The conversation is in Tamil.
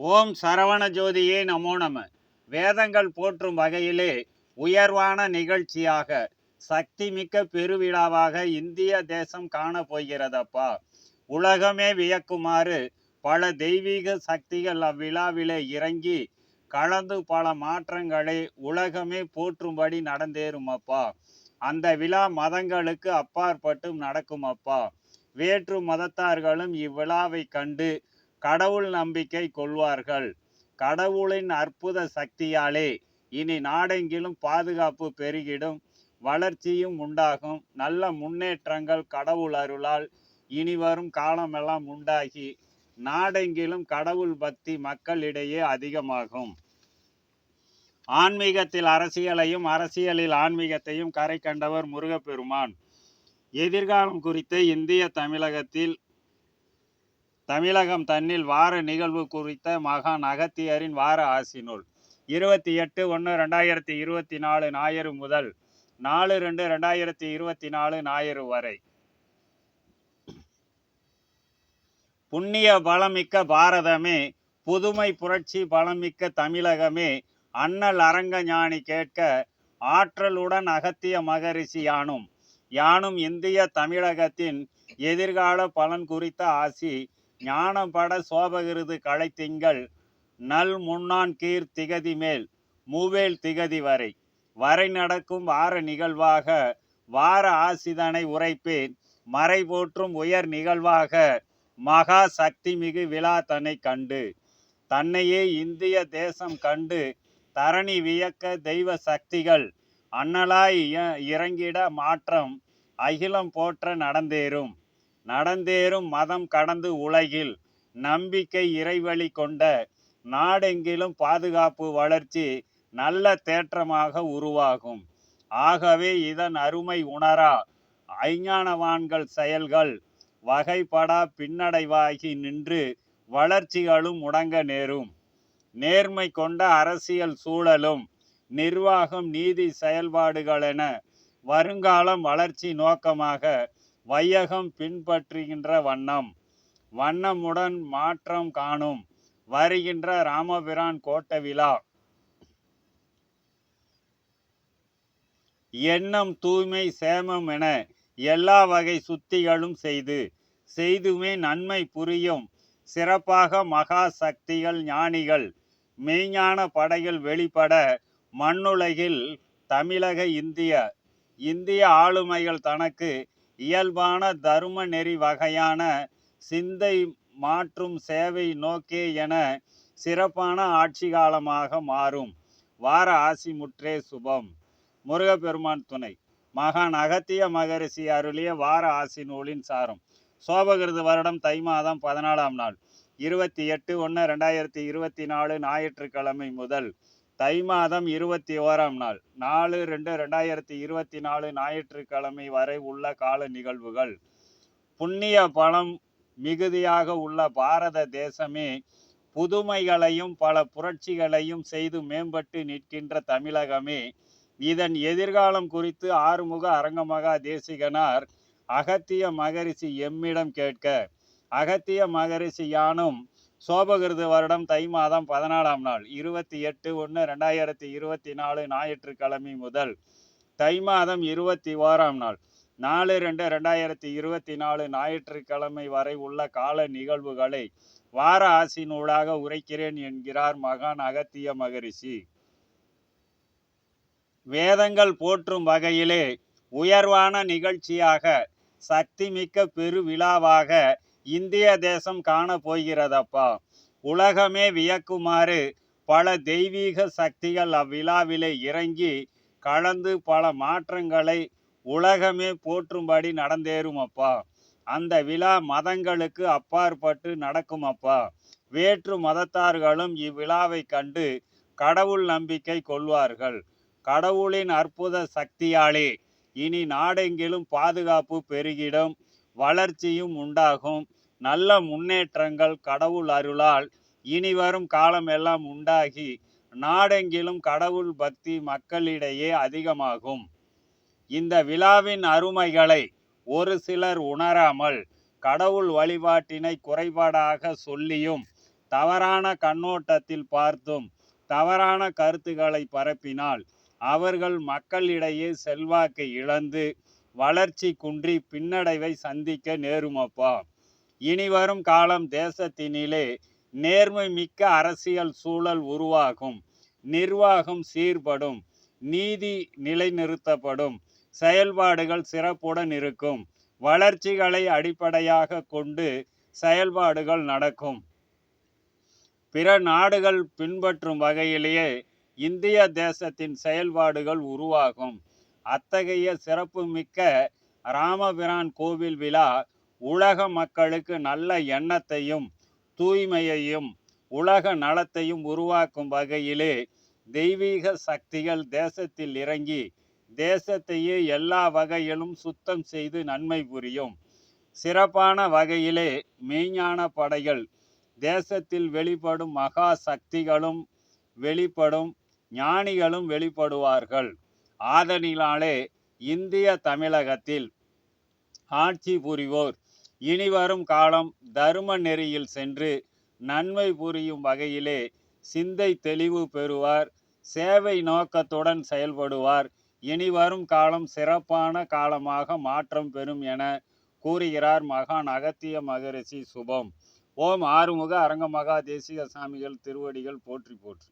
ஓம் சரவண ஜோதியே நமோ நம. வேதங்கள் போற்றும் வகையிலே உயர்வான நிகழ்ச்சியாக சக்தி மிக்க பெருவிழாவாக இந்திய தேசம் காண போகிறதப்பா உலகமே வியக்குமாறு பல தெய்வீக சக்திகள் அவ்விழாவிலே இறங்கி கலந்து பல மாற்றங்களை உலகமே போற்றும்படி நடந்தேறும் அப்பா அந்த விழா மதங்களுக்கு அப்பாற்பட்டும் நடக்கும் அப்பா வேற்று மதத்தார்களும் இவ்விழாவை கண்டு கடவுள் நம்பிக்கை கொள்வார்கள். கடவுளின் அற்புத சக்தியாலே இனி நாடெங்கிலும் பாதுகாப்பு பெருகிடும் வளர்ச்சியும் உண்டாகும். நல்ல முன்னேற்றங்கள் கடவுள் அருளால் இனி வரும் காலமெல்லாம் உண்டாகி நாடெங்கிலும் கடவுள் பக்தி மக்களிடையே அதிகமாகும். ஆன்மீகத்தில் அரசியலையும் அரசியலில் ஆன்மீகத்தையும் கரை கண்டவர் முருகப்பெருமான். எதிர்காலம் குறித்து இந்திய தமிழகத்தில் தமிழகம் தன்னில் வார நிகழ்வு குறித்த மகான் அகத்தியரின் வார ஆசி நூல். இருபத்தி எட்டு ஒன்று ரெண்டாயிரத்தி இருபத்தி நாலு ஞாயிறு முதல் நாலு ரெண்டு ரெண்டாயிரத்தி இருபத்தி நாலு ஞாயிறு வரை. புண்ணிய பலமிக்க பாரதமே புதுமை புரட்சி பலமிக்க தமிழகமே அண்ணல் அரங்க ஞானி கேட்க ஆற்றலுடன் அகத்திய மகரிஷி யானும் யானும் இந்திய தமிழகத்தின் எதிர்கால பலன் குறித்த ஆசி ஞானம் பட சோபகிருது களைத்திங்கள் நல் முன்னான் கீர் திகதி மேல் மூவேல் திகதி வரை. வரை நடக்கும் வார நிகழ்வாக வார ஆசிதனை உரைப்பேன் மறை போற்றும் உயர் நிகழ்வாக மகா சக்தி மிகு விழா தன்னை கண்டு. தன்னையே இந்திய தேசம் கண்டு தரணி வியக்க தெய்வ சக்திகள் அண்ணலாய் இறங்கிட மாற்றம் அகிலம் போற்ற நடந்தேறும். நடந்தேறும் மதம் கடந்து உலகில் நம்பிக்கை இறைவழி கொண்ட நாடெங்கிலும் பாதுகாப்பு வளர்ச்சி நல்ல தேற்றமாக உருவாகும். ஆகவே இதன் அருமை உணரா ஐஞானவான்கள் செயல்கள் வகைப்படா பின்னடைவாகி நின்று வளர்ச்சிகளும் முடங்க நேரும். நேர்மை கொண்ட அரசியல் சூழலும் நிர்வாகம் நீதி செயல்பாடுகளென வருங்காலம் வளர்ச்சி நோக்கமாக வையகம் பின்பற்றுகின்ற வண்ணம். வண்ணமுடன் மாற்றம் காணும். வருகின்ற ராமபிரான் கோட்ட விழா. எண்ணம் தூய்மை சேமம் என எல்லா வகை சுத்திகளும் செய்து செய்துமே நன்மை புரியும். சிறப்பாக மகா சக்திகள் ஞானிகள் மெய்ஞான படைகள் வெளிப்பட மண்ணுலகில் தமிழக இந்திய இந்திய ஆளுமைகள் தனக்கு இயல்பான தரும நெறி வகையான சிந்தை மாற்றும் சேவை நோக்கே என சிறப்பான ஆட்சி காலமாக மாறும். வார ஆசி முற்றே சுபம். முருகப்பெருமான் துணை. மகான் அகத்திய மகரிஷி அருளிய வார ஆசி நூலின் சாரம். சோபகிருது வருடம் தை மாதம் பதினாலாம் நாள். இருபத்தி எட்டு ஒன்று ரெண்டாயிரத்தி இருபத்தி நாலு ஞாயிற்றுக்கிழமை முதல். தை மாதம் இருபத்தி ஓராம் நாள் நாலு ரெண்டு ரெண்டாயிரத்தி இருபத்தி நாலு ஞாயிற்றுக்கிழமை வரை உள்ள கால நிகழ்வுகள். புண்ணிய பலம் மிகுதியாக உள்ள பாரத தேசமே புதுமைகளையும் பல புரட்சிகளையும் செய்து மேம்பட்டு நிற்கின்ற தமிழகமே. இதன் எதிர்காலம் குறித்து ஆறுமுக அரங்கமகா தேசிகனார் அகத்திய மகரிஷி எம்மிடம் கேட்க அகத்திய மகரிஷி யானும் சோபகிருது வருடம் தை மாதம் பதினாலாம் நாள் இருபத்தி எட்டு ஒன்று ரெண்டாயிரத்தி இருபத்தி நாலு ஞாயிற்றுக்கிழமை முதல் தை மாதம் இருபத்தி ஓராம் நாள். நாலு ரெண்டு ரெண்டாயிரத்தி இருபத்தி நாலு ஞாயிற்றுக்கிழமை வரை உள்ள கால நிகழ்வுகளை வார ஆசி நூலாக உரைக்கிறேன் என்கிறார் மகான் அகத்திய மகரிஷி. வேதங்கள் போற்றும் வகையிலே உயர்வான நிகழ்ச்சியாக சக்திமிக்க பெருவிழாவாக இந்திய தேசம் காண போகிறதப்பா உலகமே வியக்குமாறு பல தெய்வீக சக்திகள் அவ்விழாவிலே இறங்கி கலந்து பல மாற்றங்களை உலகமே போற்றும்படி நடந்தேறும் அப்பா அந்த விழா மதங்களுக்கு அப்பாற்பட்டு நடக்கும் அப்பா வேற்று மதத்தார்களும் இவ்விழாவை கண்டு கடவுள் நம்பிக்கை கொள்வார்கள். கடவுளின் அற்புத சக்தியாலே இனி நாடெங்கிலும் பாதுகாப்பு பெருகிடும். வளர்ச்சியும் உண்டாகும். நல்ல முன்னேற்றங்கள் கடவுள் அருளால் இனி வரும் காலமெல்லாம் உண்டாகி நாடெங்கிலும் கடவுள் பக்தி மக்களிடையே அதிகமாகும். இந்த விழாவின் அருமைகளை ஒரு சிலர் உணராமல் கடவுள் வழிபாட்டினை குறைபாடாக சொல்லியும் தவறான கண்ணோட்டத்தில் பார்த்தும் தவறான கருத்துக்களை பரப்பினால் அவர்கள் மக்களிடையே செல்வாக்கை இழந்து வளர்ச்சி குன்றி பின்னடைவை சந்திக்க நேருமப்பா. இனிவரும் காலம் தேசத்தினிலே நேர்மை மிக்க அரசியல் சூழல் உருவாகும். நிர்வாகம் சீர்படும். நீதி நிலைநிறுத்தப்படும். செயல்பாடுகள் சிறப்புடன் இருக்கும். வளர்ச்சிகளை அடிப்படையாக கொண்டு செயல்பாடுகள் நடக்கும். பிற நாடுகள் பின்பற்றும் வகையிலேயே இந்திய தேசத்தின் செயல்பாடுகள் உருவாகும். அத்தகைய சிறப்புமிக்க ராமபிரான் கோவில் விழா உலக மக்களுக்கு நல்ல எண்ணத்தையும் தூய்மையையும் உலக நலத்தையும் உருவாக்கும் வகையிலே தெய்வீக சக்திகள் தேசத்தில் இறங்கி தேசத்தையே எல்லா வகையிலும் சுத்தம் செய்து நன்மை புரியும். சிறப்பான வகையிலே மெய்ஞான படைகள் தேசத்தில் வெளிப்படும் மகா சக்திகளும் வெளிப்படும் ஞானிகளும் வெளிப்படுவார்கள். ஆதலினாலே இந்திய தமிழகத்தில் ஆட்சி புரிவோர். இனிவரும் காலம் தரும நெறியில் சென்று நன்மை புரியும் வகையிலே சிந்தை தெளிவு பெறுவார் சேவை நோக்கத்துடன் செயல்படுவார். இனிவரும் காலம் சிறப்பான காலமாக மாற்றம் பெறும் என கூறுகிறார் மகான் அகத்திய மகரிஷி சுபம். ஓம் ஆறுமுக அரங்க மகா தேசிக சாமிகள் திருவடிகள் போற்றி போற்றி.